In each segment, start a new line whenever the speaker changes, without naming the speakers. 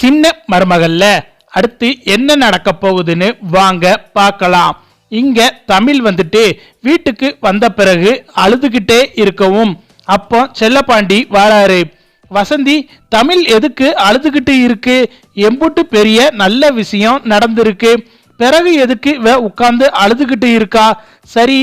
சின்ன மருமகள்ல அடுத்து என்ன நடக்க போகுதுன்னு வாங்க பார்க்கலாம். இங்க தமிழ் வந்துட்டு வீட்டுக்கு வந்த பிறகு அழுதுகிட்டே இருக்கவும். அப்போ செல்லப்பாண்டி வாராரு. வசந்தி தமிழ் எதுக்கு அழுதுகிட்டு இருக்கு? எம்புட்டு பெரிய நல்ல விஷயம் நடந்திருக்கு. பிறகு எதுக்கு இவ உட்கார்ந்து அழுதுகிட்டு இருக்கா? சரி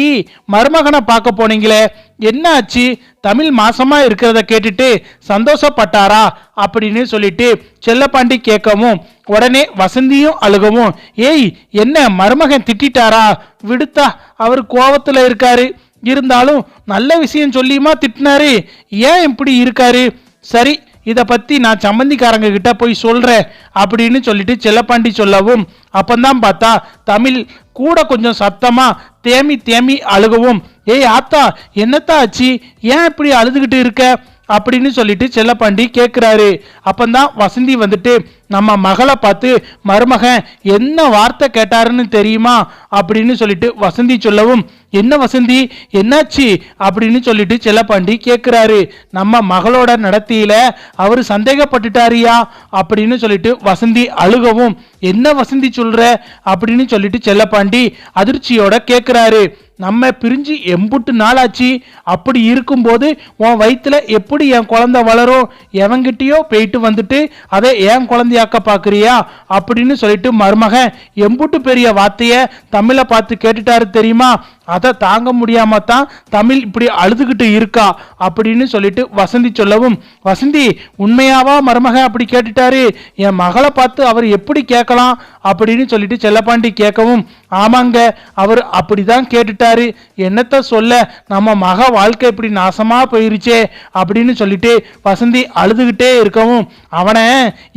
மருமகனை பார்க்க போனீங்களே. என்ன ஆச்சு தமிழ் மாசமா இருக்கிறத கேட்டுட்டு சந்தோஷப்பட்டாரா அப்படின்னு சொல்லிட்டு செல்லப்பாண்டி கேட்கவும் உடனே வசந்தியும் அழுகவும் ஏய் என்ன மருமகன் திட்டிட்டாரா? விடுத்தா அவர் கோவத்தில் இருக்காரு. இருந்தாலும் நல்ல விஷயம் சொல்லியுமா திட்டினாரு? ஏன் இப்படி இருக்காரு? சரி இதை பற்றி நான் சம்மந்திக்காரங்க கிட்ட போய் சொல்கிறேன் அப்படின்னு சொல்லிட்டு செல்லப்பாண்டி சொல்லவும் அப்பந்தான் பார்த்தா தமிழ் கூட கொஞ்சம் சத்தமாக தேமி தேமி அழுகவும் ஏய் ஆத்தா என்னத்தா ஆச்சு? ஏன் இப்படி அழுதுகிட்டு இருக்க? அப்படின்னு சொல்லிட்டு செல்லப்பாண்டி கேட்குறாரு அப்பந்தான் வசந்தி வந்துட்டு நம்ம மகளை பார்த்து மருமகன் என்ன வார்த்தை கேட்டாருன்னு தெரியுமா? அப்படின்னு சொல்லிட்டு வசந்தி சொல்லவும் என்ன வசந்தி? என்னாச்சு? அப்படின்னு சொல்லிட்டு செல்லப்பாண்டி கேட்குறாரு நம்ம மகளோட நடத்தியில அவர் சந்தேகப்பட்டுட்டாரியா? அப்படின்னு சொல்லிட்டு வசந்தி அழுகவும் என்ன வசந்தி சொல்ற? அப்படின்னு சொல்லிட்டு செல்லப்பாண்டி அதிர்ச்சியோட கேட்குறாரு நம்ம பிரிஞ்சு எம்புட்டு நாளாச்சு. அப்படி இருக்கும்போது உன் வயிற்றில் எப்படி என் குழந்தை வளரும் எவங்கிட்டயோ போயிட்டு வந்துட்டு அதை என் குழந்தையாக்க பார்க்குறியா அப்படின்னு சொல்லிட்டு மருமகன் எம்புட்டு பெரிய வார்த்தையை தமிழை பார்த்து கேட்டுட்டாரு தெரியுமா? அதை தாங்க முடியாம தான் தமிழ் இப்படி அழுதுகிட்டு இருக்கா? அப்படின்னு சொல்லிட்டு வசந்தி சொல்லவும் வசந்தி உண்மையாவா மருமகன்? அப்படி கேட்டுட்டாரு. என் மகளை பார்த்து அவர் எப்படி கேட்கலாம்? அப்படின்னு சொல்லிட்டு செல்லப்பாண்டி கேட்கவும் ஆமாங்க அவர் அப்படிதான் கேட்டுட்டாரு. என்னத்த சொல்ல நம்ம மக வாழ்க்கை இப்படி நாசமாக போயிருச்சே அப்படின்னு சொல்லிட்டு வசந்தி அழுதுகிட்டே இருக்கவும் அவனை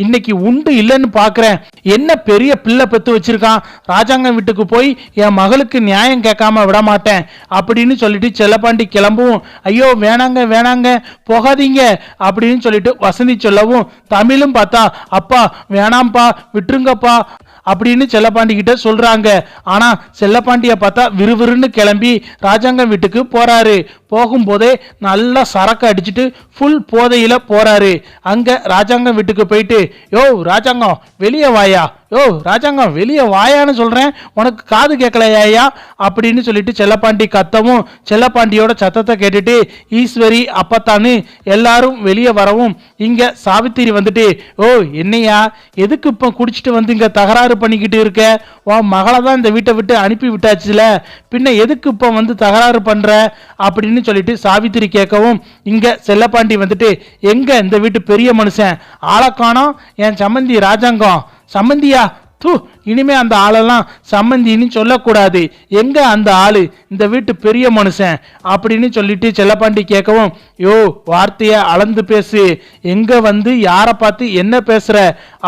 இன்னைக்கு உண்டு இல்லைன்னு பார்க்குறேன் என்ன பெரிய பிள்ளை பெற்று வச்சிருக்கான். ராஜாங்கம் வீட்டுக்கு போய் என் மகளுக்கு நியாயம் கேட்காம விட மாட்டேன் அப்படின்னு சொல்லிட்டு செல்லப்பாண்டி கிளம்பவும் ஐயோ வேணாங்க வேணாங்க போகாதீங்க அப்படின்னு சொல்லிட்டு வசந்தி சொல்லவும் தமிழும் பார்த்தா அப்பா வேணாம்ப்பா விட்டுருங்கப்பா அப்படின்னு செல்லப்பாண்டி கிட்ட சொல்றாங்க. ஆனா செல்லப்பாண்டிய பார்த்தா விறுவிறுன்னு கிளம்பி ராஜாங்கம் வீட்டுக்கு போறாரு. போகும்போதே நல்லா சரக்கு அடிச்சுட்டு ஃபுல் போதையில போறாரு. அங்க ராஜாங்கம் வீட்டுக்கு போயிட்டு யோ ராஜாங்கம் வெளியே வாயா. யோ ராஜாங்கம் வெளியே வாயான்னு சொல்கிறேன் உனக்கு காது கேட்கலையா அப்படின்னு சொல்லிட்டு செல்லப்பாண்டி கத்தவும் செல்லப்பாண்டியோட சத்தத்தை கேட்டுட்டு ஈஸ்வரி அப்பத்தான்னு எல்லாரும் வெளியே வரவும் இங்கே சாவித்திரி வந்துட்டு ஓ என்னையா? எதுக்கு இப்போ குடிச்சிட்டு வந்து இங்கே தகராறு பண்ணிக்கிட்டு இருக்க? உன் மகளை தான் இந்த வீட்டை விட்டு அனுப்பி விட்டாச்சுல. பின்ன எதுக்கு இப்போ வந்து தகராறு பண்ணுற அப்படின்னு சொல்லிட்டு சாவித்திரி கேட்கவும் இங்கே செல்லப்பாண்டி வந்துட்டு எங்கே இந்த வீட்டு பெரிய மனுஷன்? ஆளக்கானோ என் சம்மந்தி ராஜாங்கம். சம்மந்தியா தூ இனிமே அந்த ஆளெல்லாம் சம்மந்தின்னு சொல்லக்கூடாது. எங்க அந்த ஆளு? இந்த வீட்டு பெரிய மனுஷன் அப்படின்னு சொல்லிட்டு செல்லப்பாண்டி கேட்கவும் யோ வார்த்தையை அளந்து பேசு. எங்க வந்து யாரை பார்த்து என்ன பேசுற?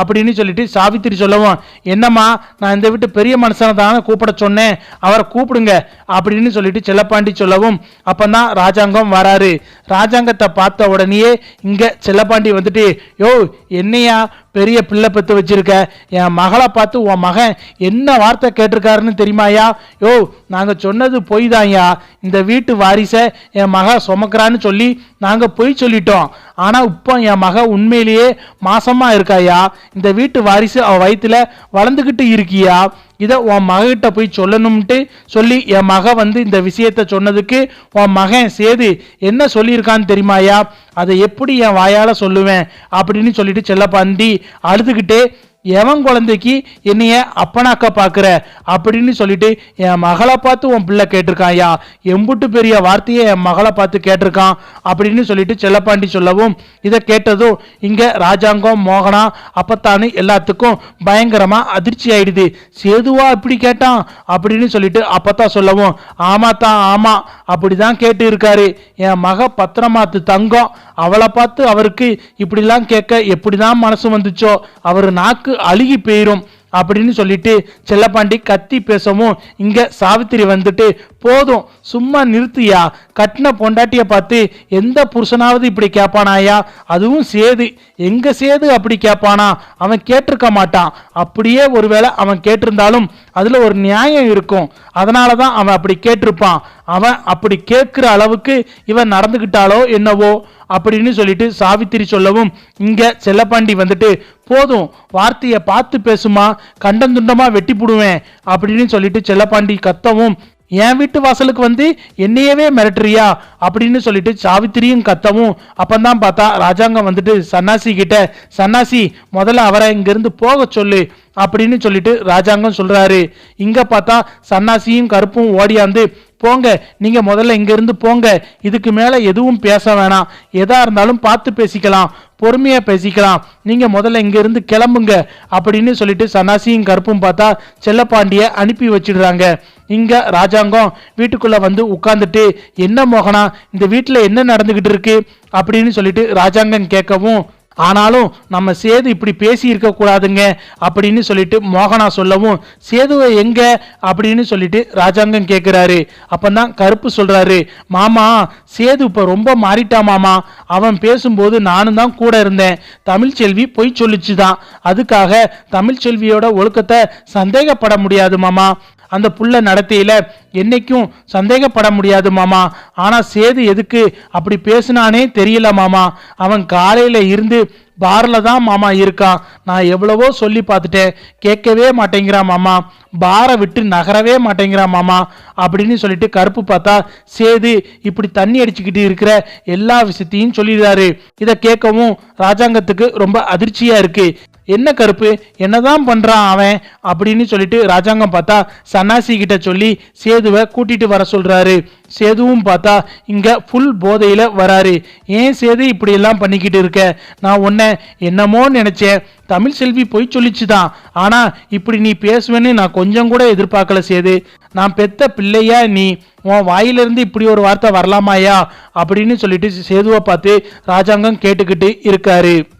அப்படின்னு சொல்லிட்டு சாவித்திரி சொல்லவும் என்னம்மா நான் இந்த வீட்டு பெரிய மனுஷனை தானே கூப்பிட சொன்னேன். அவரை கூப்பிடுங்க. அப்படின்னு சொல்லிட்டு செல்லப்பாண்டி சொல்லவும் அப்பதான் ராஜாங்கம் வராரு. ராஜாங்கத்தை பார்த்த உடனேயே இங்க செல்லப்பாண்டி வந்துட்டு யோ என்னையா பெரிய பிள்ளை பெற்று வச்சிருக்க? என் மகளை பார்த்து உன் மகன் என்ன வார்த்தை கேட்டிருக்காருன்னு தெரியுமாயா யோ நாங்கள் சொன்னது பொய் தான்யா இந்த வீட்டு வாரிசை என் மக சுமக்கிறான்னு சொல்லி நாங்கள் பொய் சொல்லிட்டோம். ஆனால் இப்போ என் மக உண்மையிலேயே மாசமாக இருக்காயா இந்த வீட்டு வாரிசு அவள் வயிற்றுல வளர்ந்துக்கிட்டு இருக்கியா? இதை உன் மகிட்ட போய் சொல்லணும்ட்டு சொல்லி என் மக வந்து இந்த விஷயத்த சொன்னதுக்கு உன் மகன் சேது என்ன சொல்லியிருக்கான்னு தெரியுமாயா அதை எப்படி என் வாயால் சொல்லுவேன்? அப்படின்னு சொல்லிட்டு செல்லப்பாண்டி அழுதுகிட்டே எவன் குழந்தைக்கு என்னைய அப்பனாக்க பார்க்குற? அப்படின்னு சொல்லிட்டு என் மகளை பார்த்து உன் பிள்ளை கேட்டிருக்கான்யா எம்புட்டு பெரிய வார்த்தையை என் மகளை பார்த்து கேட்டிருக்கான் அப்படின்னு சொல்லிட்டு செல்லப்பாண்டி சொல்லவும் இதை கேட்டதும் இங்கே ராஜாங்கம் மோகனா அப்பத்தானு எல்லாத்துக்கும் பயங்கரமாக அதிர்ச்சி ஆயிடுது. சேதுவா இப்படி கேட்டான் அப்படின்னு சொல்லிட்டு அப்பத்தான் சொல்லவும் ஆமா தான் ஆமா அப்படிதான் கேட்டு இருக்காரு. என் மக பத்திரமாத்து தங்கம் அவளை பார்த்து அவருக்கு இப்படிலாம் கேட்க எப்படிதான் மனசு வந்துச்சோ அவர் நாக்கு அழுகி போயிரும் அப்படின்னு சொல்லிட்டு செல்லப்பாண்டி கத்தி பேசவும் இங்க சாவித்திரி வந்துட்டு போதும் சும்மா நிறுத்தியா? கட்டின பொண்டாட்டிய பார்த்து எந்த புருஷனாவது இப்படி கேட்பானாயா அதுவும் சேது. எங்க சேது அப்படி கேட்பானா? அவன் கேட்டிருக்க மாட்டான். அப்படியே ஒருவேளை அவன் கேட்டிருந்தாலும் அதில் ஒரு நியாயம் இருக்கும். அதனால தான் அவன் அப்படி கேட்டிருப்பான். அவன் அப்படி கேட்குற அளவுக்கு இவன் நடந்துக்கிட்டாலோ என்னவோ அப்படின்னு சொல்லிட்டு சாவித்திரி சொல்லவும் இங்கே செல்லப்பாண்டி வந்துட்டு போதும் வார்த்தையை பார்த்து பேசுமா கண்டந்துண்டமாக வெட்டி போடுவேன் அப்படின்னு சொல்லிட்டு செல்லப்பாண்டி கத்தவும் என் வீட்டு வாசலுக்கு வந்து என்னையவே மிரட்டுறியா? அப்படின்னு சொல்லிட்டு சாவித்திரியும் கத்தவும் அப்பந்தான் பார்த்தா ராஜாங்கம் வந்துட்டு சன்னாசி கிட்ட சன்னாசி முதல்ல அவரை இங்கிருந்து போக சொல்லு அப்படின்னு சொல்லிட்டு ராஜாங்கம் சொல்றாரு. இங்க பார்த்தா சன்னாசியும் கருப்பும் ஓடியாந்து போங்க நீங்க முதல்ல இங்க இருந்து போங்க. இதுக்கு மேல எதுவும் பேச வேணாம். எதா இருந்தாலும் பார்த்து பேசிக்கலாம். பொறுமையா பேசிக்கலாம். நீங்க முதல்ல இங்க இருந்து கிளம்புங்க. அப்படின்னு சொல்லிட்டு சன்னாசியும் கருப்பும் பார்த்தா செல்லப்பாண்டிய அனுப்பி வச்சிடுறாங்க. இங்க ராஜாங்கம் வீட்டுக்குள்ள வந்து உட்காந்துட்டு என்ன மோகனா இந்த வீட்டுல என்ன நடந்துகிட்டு இருக்கு? அப்படின்னு சொல்லிட்டு ராஜாங்கம் கேட்கவும் ஆனாலும் நம்ம சேது இப்படி பேசி கூடாதுங்க அப்படின்னு சொல்லிட்டு மோகனா சொல்லவும் சேதுவை எங்க? அப்படின்னு சொல்லிட்டு ராஜாங்கம் கேட்குறாரு அப்பந்தான் கருப்பு சொல்றாரு மாமா சேது இப்ப ரொம்ப மாறிட்டா மாமா. அவன் பேசும்போது நானும் தான் கூட இருந்தேன். தமிழ்ச்செல்வி பொய் சொல்லிச்சுதான். அதுக்காக தமிழ்ச்செல்வியோட ஒழுக்கத்தை சந்தேகப்பட முடியாது மாமா. அந்த புள்ள நடத்தையில என்னைக்கும் சந்தேகப்பட முடியாது மாமா. ஆனா சேது எதுக்கு அப்படி பேசினானே தெரியல மாமா. அவன் காலையில இருந்து பார்ல தான் மாமா இருக்கான் நான் எவ்வளவோ சொல்லி பார்த்துட்டேன். கேட்கவே மாட்டேங்கிறான் மாமா. பாரை விட்டு நகரவே மாட்டேங்கிறான் மாமா. அப்படின்னு சொல்லிட்டு கருப்பு பார்த்தா சேது இப்படி தண்ணி அடிச்சுக்கிட்டு இருக்கிற எல்லா விஷயத்தையும் சொல்லிடுறாரு. இதை கேட்கவும் ராஜாங்கத்துக்கு ரொம்ப அதிர்ச்சியா இருக்கு. என்ன கருப்பு? என்னதான் பண்றான் அவன்? அப்படின்னு சொல்லிட்டு ராஜாங்கம் பார்த்தா சன்னாசி கிட்ட சொல்லி சேதுவை கூட்டிட்டு வர சொல்றாரு. சேதுவும் பார்த்தா இங்க ஃபுல் போதையில வராரு. ஏன் சேது இப்படி எல்லாம் பண்ணிக்கிட்டு இருக்க? நான் உன்னை என்னமோ நினைச்சேன். தமிழ் செல்வி பொய் சொல்லிச்சுதான். ஆனா இப்படி நீ பேசுவேன்னு நான் கொஞ்சம் கூட எதிர்பார்க்கல சேது. நான் பெத்த பிள்ளையா நீ? உன் வாயிலிருந்து இப்படி ஒரு வார்த்தை வரலாமாயா அப்படின்னு சொல்லிட்டு சேதுவை பார்த்து ராஜாங்கம் கேட்டுக்கிட்டு இருக்காரு.